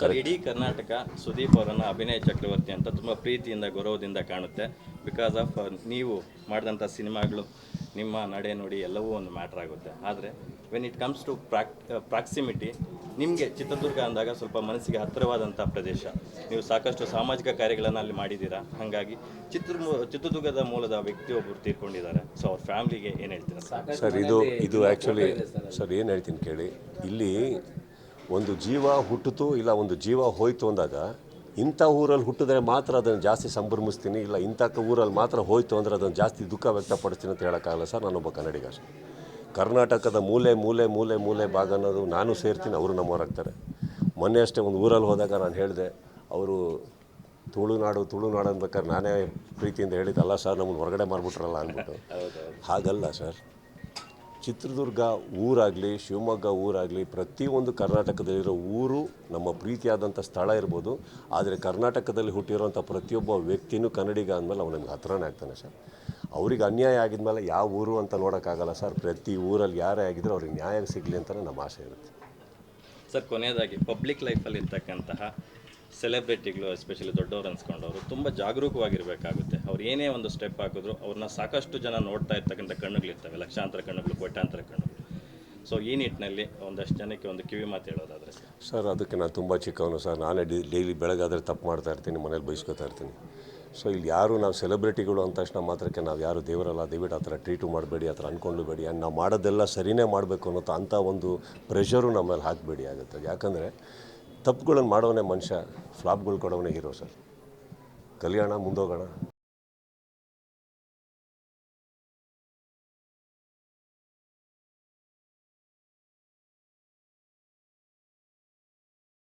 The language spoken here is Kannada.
ಸರ್ ಇಡೀ ಕರ್ನಾಟಕ ಸುದೀಪ್ ಅವರನ್ನು ಅಭಿನಯ ಚಕ್ರವರ್ತಿ ಅಂತ ತುಂಬ ಪ್ರೀತಿಯಿಂದ ಗೌರವದಿಂದ ಕಾಣುತ್ತೆ. ಬಿಕಾಸ್ ಆಫ್ ನೀವು ಮಾಡಿದಂಥ ಸಿನಿಮಾಗಳು ನಿಮ್ಮ ನಡೆ ನೋಡಿ ಎಲ್ಲವೂ ಒಂದು ಮ್ಯಾಟ್ರ್ ಆಗುತ್ತೆ. ಆದರೆ when it comes to prox proximity ನಿಮಗೆ ಚಿತ್ರದುರ್ಗ ಅಂದಾಗ ಸ್ವಲ್ಪ ಮನಸ್ಸಿಗೆ ಹತ್ತಿರವಾದಂಥ ಪ್ರದೇಶ. ನೀವು ಸಾಕಷ್ಟು ಸಾಮಾಜಿಕ ಕಾರ್ಯಗಳನ್ನು ಅಲ್ಲಿ ಮಾಡಿದ್ದೀರಾ? ಹಾಗಾಗಿ ಚಿತ್ರ ಚಿತ್ರದುರ್ಗದ ಮೂಲದ ವ್ಯಕ್ತಿಯೊಬ್ಬರು ತೀರ್ಕೊಂಡಿದ್ದಾರೆ. ಸೊ ಅವ್ರ ಫ್ಯಾಮ್ಲಿಗೆ ಏನು ಹೇಳ್ತೀರಾ? ಸರ್ ಸರ್ ಇದು ಇದು ಆ್ಯಕ್ಚುಲಿ ಸರ್ ಏನು ಹೇಳ್ತೀನಿ ಕೇಳಿ. ಇಲ್ಲಿ ಒಂದು ಜೀವ ಹುಟ್ಟಿತು ಇಲ್ಲ ಒಂದು ಜೀವ ಹೋಯ್ತು ಅಂದಾಗ ಇಂಥ ಊರಲ್ಲಿ ಹುಟ್ಟಿದ್ರೆ ಮಾತ್ರ ಅದನ್ನು ಜಾಸ್ತಿ ಸಂಭ್ರಮಿಸ್ತೀನಿ ಇಲ್ಲ ಇಂಥ ಊರಲ್ಲಿ ಮಾತ್ರ ಹೋಯ್ತು ಅಂದರೆ ಅದನ್ನು ಜಾಸ್ತಿ ದುಃಖ ವ್ಯಕ್ತಪಡಿಸ್ತೀನಿ ಅಂತ ಹೇಳೋಕ್ಕಾಗಲ್ಲ ಸರ್ ನಾನೊಬ್ಬ ಕನ್ನಡಿಗ ಸರ್. ಕರ್ನಾಟಕದ ಮೂಲೆ ಮೂಲೆ ಮೂಲೆ ಮೂಲೆ ಭಾಗ ಅನ್ನೋದು ನಾನು ಸೇರ್ತೀನಿ ಅವರು ನಮ್ಮವರಾಗ್ತಾರೆ ಮೊನ್ನೆ ಅಷ್ಟೇ ಒಂದು ಊರಲ್ಲಿ ಹೋದಾಗ ನಾನು ಹೇಳಿದೆ ಅವರು ತುಳುನಾಡು ತುಳುನಾಡು ಅನ್ಬೇಕಾದ್ರೆ ನಾನೇ ಪ್ರೀತಿಯಿಂದ ಹೇಳಿದ್ದಲ್ಲ ಸರ್ ನಮ್ಮನ್ನು ಹೊರಗಡೆ ಮಾಡಿಬಿಟ್ರಲ್ಲ ಅಂದ್ಬಿಟ್ಟು. ಹಾಗಲ್ಲ ಸರ್. ಚಿತ್ರದುರ್ಗ ಊರಾಗಲಿ, ಶಿವಮೊಗ್ಗ ಊರಾಗಲಿ ಪ್ರತಿಯೊಂದು ಕರ್ನಾಟಕದಲ್ಲಿರೋ ಊರು ನಮ್ಮ ಪ್ರೀತಿಯಾದಂಥ ಸ್ಥಳ ಇರ್ಬೋದು. ಆದರೆ ಕರ್ನಾಟಕದಲ್ಲಿ ಹುಟ್ಟಿರೋಂಥ ಪ್ರತಿಯೊಬ್ಬ ವ್ಯಕ್ತಿನೂ ಕನ್ನಡಿಗ ಅಂದಮೇಲೆ ಅವ್ನು ನಮ್ಗೆ ಹತ್ರನೇ ಆಗ್ತಾನೆ ಸರ್. ಅವ್ರಿಗೆ ಅನ್ಯಾಯ ಆಗಿದ್ಮೇಲೆ ಯಾವ ಊರು ಅಂತ ನೋಡೋಕ್ಕಾಗಲ್ಲ ಸರ್. ಪ್ರತಿ ಊರಲ್ಲಿ ಯಾರೇ ಆಗಿದ್ರು ಅವ್ರಿಗೆ ನ್ಯಾಯ ಸಿಗಲಿ ಅಂತಲೇ ನಮ್ಮ ಆಸೆ ಇರುತ್ತೆ. ಸರ್, ಕೊನೆಯದಾಗಿ ಪಬ್ಲಿಕ್ ಲೈಫಲ್ಲಿ ಇರ್ತಕ್ಕಂತಹ ಸೆಲೆಬ್ರಿಟಿಗಳು, ಎಸ್ಪೆಷಲಿ ದೊಡ್ಡವರು ಅನ್ಸ್ಕೊಂಡವರು, ತುಂಬ ಜಾಗರೂಕವಾಗಿರಬೇಕಾಗುತ್ತೆ. ಅವ್ರು ಏನೇ ಒಂದು ಸ್ಟೆಪ್ ಹಾಕಿದ್ರು, ಅವ್ರನ್ನ ಸಾಕಷ್ಟು ಜನ ನೋಡ್ತಾ ಇರ್ತಕ್ಕಂಥ ಕಣ್ಣುಗಳಿರ್ತವೆ ಲಕ್ಷಾಂತರ ಕಣ್ಣುಗಳು, ಕೋಟ್ಯಾಂತರ ಕಣ್ಣುಗಳು. ಸೊ ಈ ನಿಟ್ಟಿನಲ್ಲಿ ಒಂದಷ್ಟು ಜನಕ್ಕೆ ಒಂದು ಕಿವಿ ಮಾತು ಹೇಳೋದಾದರೆ ಸರ್. ಅದಕ್ಕೆ ನಾನು ತುಂಬ ಚಿಕ್ಕವನು ಸರ್. ನಾನೇ ಡಿ, ಡೈಲಿ ಬೆಳಗಾದರೆ ತಪ್ಪು ಮಾಡ್ತಾ ಇರ್ತೀನಿ, ಮನೇಲಿ ಬಯಸ್ಕೊತಾ ಇರ್ತೀನಿ. ಸೊ ಇಲ್ಲಿ ಯಾರು ನಾವು ಸೆಲೆಬ್ರಿಟಿಗಳು ಅಂದ ತಕ್ಷಣ ಮಾತ್ರಕ್ಕೆ ನಾವು ಯಾರು ದೇವರಲ್ಲ, ದಯವಿಟ್ಟು ಆ ಥರ ಟ್ರೀಟು ಮಾಡಬೇಡಿ, ಆ ಥರ ಅಂದ್ಕೊಳ್ಳಬೇಡಿ ಆ್ಯಂಡ್ ನಾವು ಮಾಡೋದೆಲ್ಲ ಸರಿನೇ ಮಾಡಬೇಕು ಅನ್ನೋ ಅಂಥ ಒಂದು ಪ್ರೆಷರು ನಮ್ಮಲ್ಲಿ ಮೇಲೆ ಹಾಕಬೇಡಿ ಆಗುತ್ತೆ. ಯಾಕಂದರೆ ತಪ್ಪುಗಳನ್ನು ಮಾಡೋನೇ ಮನುಷ್ಯ ಫ್ಲಾಪ್ಗಳು ಕೊಡೋನೇ ಹೀರೋ ಸರ್. ಕಲ್ಯಾಣ, ಮುಂದೋಗೋಣ.